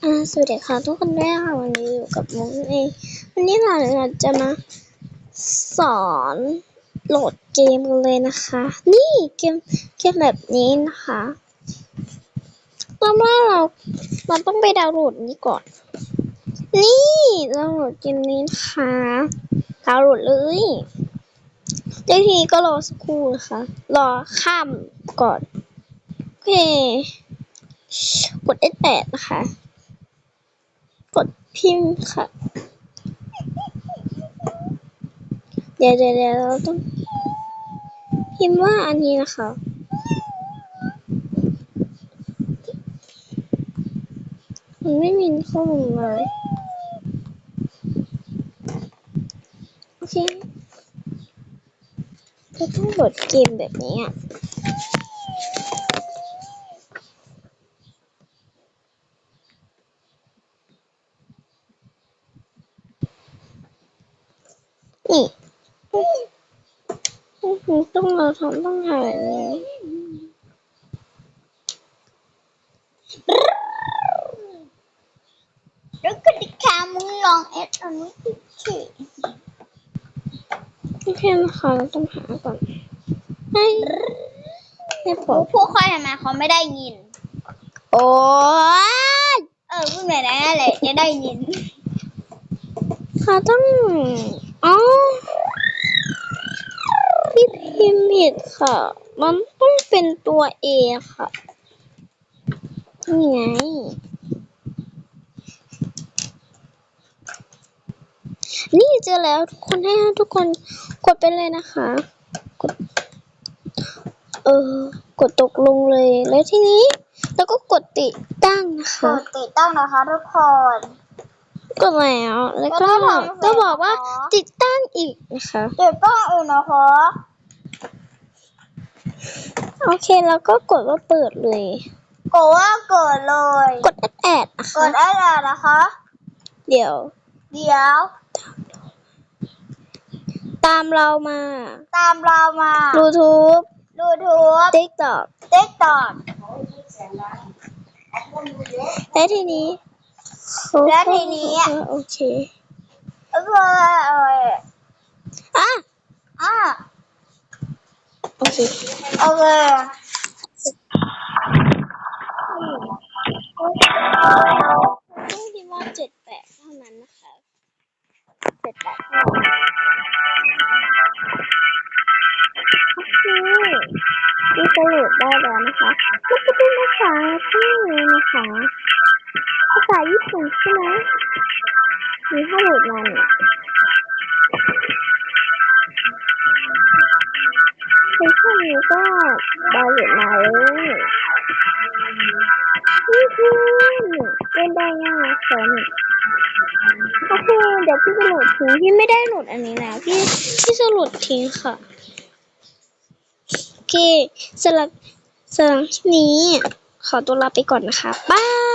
สวัสดีค่ะทุกคนด้วยค่ะวันนี้อยู่กับมุกเองวันนี้เราจะมาสอนโหลดเกมกันเลยนะคะ นี่เกมเกมแบบนี้นะคะเริ่มแรกเราเราต้องไปดาวน์โหลดนี้ก่อน นี่ดาวน์โหลดเกมนี้นะคะดาวน์โหลดเลยเดี๋ยวทีนี้ก็รอสักครู่นะคะรอข้ามก่อนโอเคกด S8 นะคะ กดพิมพ์ค่ะเดี๋ยวเดี๋ยวเดี๋ยวเราต้องพิมพ์ว่าอันนี้นะคะมันไม่มีข้อมูลเลยโอเคเราต้องโหลดเกมแบบนี้อะ นี่อื้อหือต้องเราทำต้องทำแบบนี้แล้วก็ดิคามึงลองเอสอันนี้อีกทีโอเคนะคะเราต้องหาก่อนให้ให้ผผู้มผู้ค่อยทำไมเขาไม่ได้ยิน โอ้ยเออพูดแบบนั้นแหละจะได้ยินเขาต้อง อ๋อพี่พิมพ์ผิดค่ะ มันต้องเป็นตัวเอค่ะ นี่ไง นี่เจอแล้วทุกคนให้ทุกคนกดไปเลยนะคะ กด เออ กดตกลงเลย แล้วทีนี้ แล้วก็กดติดตั้งนะกคะดติดตั้งนะคะทุกคน กดแล้ว แล้วก็แล้วก็ทำเสร็จก็บอกว่านะคะติดตั้งอีกนะคะติดตั้งอื่นนะคะโอเคแล้วก็กดว่าเปิดเลย กดว่าเกิดเลยกดแอดแอดนะกคะดอะไรนะคะ เดี๋ยว เดี๋ยว ตามเรามา ตามเรามา YouTube ดูทูบ TikTok ติ๊กต็อกและทีนี้ และทีนี้โอเคแล้วก็เอออะอะโอเคโอเคต้องพิมพ์ว่าเจ็ดแปดเท่านั้นนะคะเจ็ดแปดเท่านั้นโอเคนี่ก็โหลดได้แล้วนะคะแล้วก็เป็นภาษาที่นะคะภา ษาญี่ปุ่นใช่ไหมมีถ้าโหลดมาเนี่ยเวอร์ชันนี้ก็ดาวน์โหลดมาเลยนี่คือเล่นได้ง่ายสนโอเคเดี๋ยวพี่จะโหลดทิ้งพี่ไม่ได้โหลดอันนี้นะพี่พี่จะโหลดทิ้งค่ะโอเคสำหรับสำหรับที่นี้ ขอตัวลาไปก่อนนะคะบาย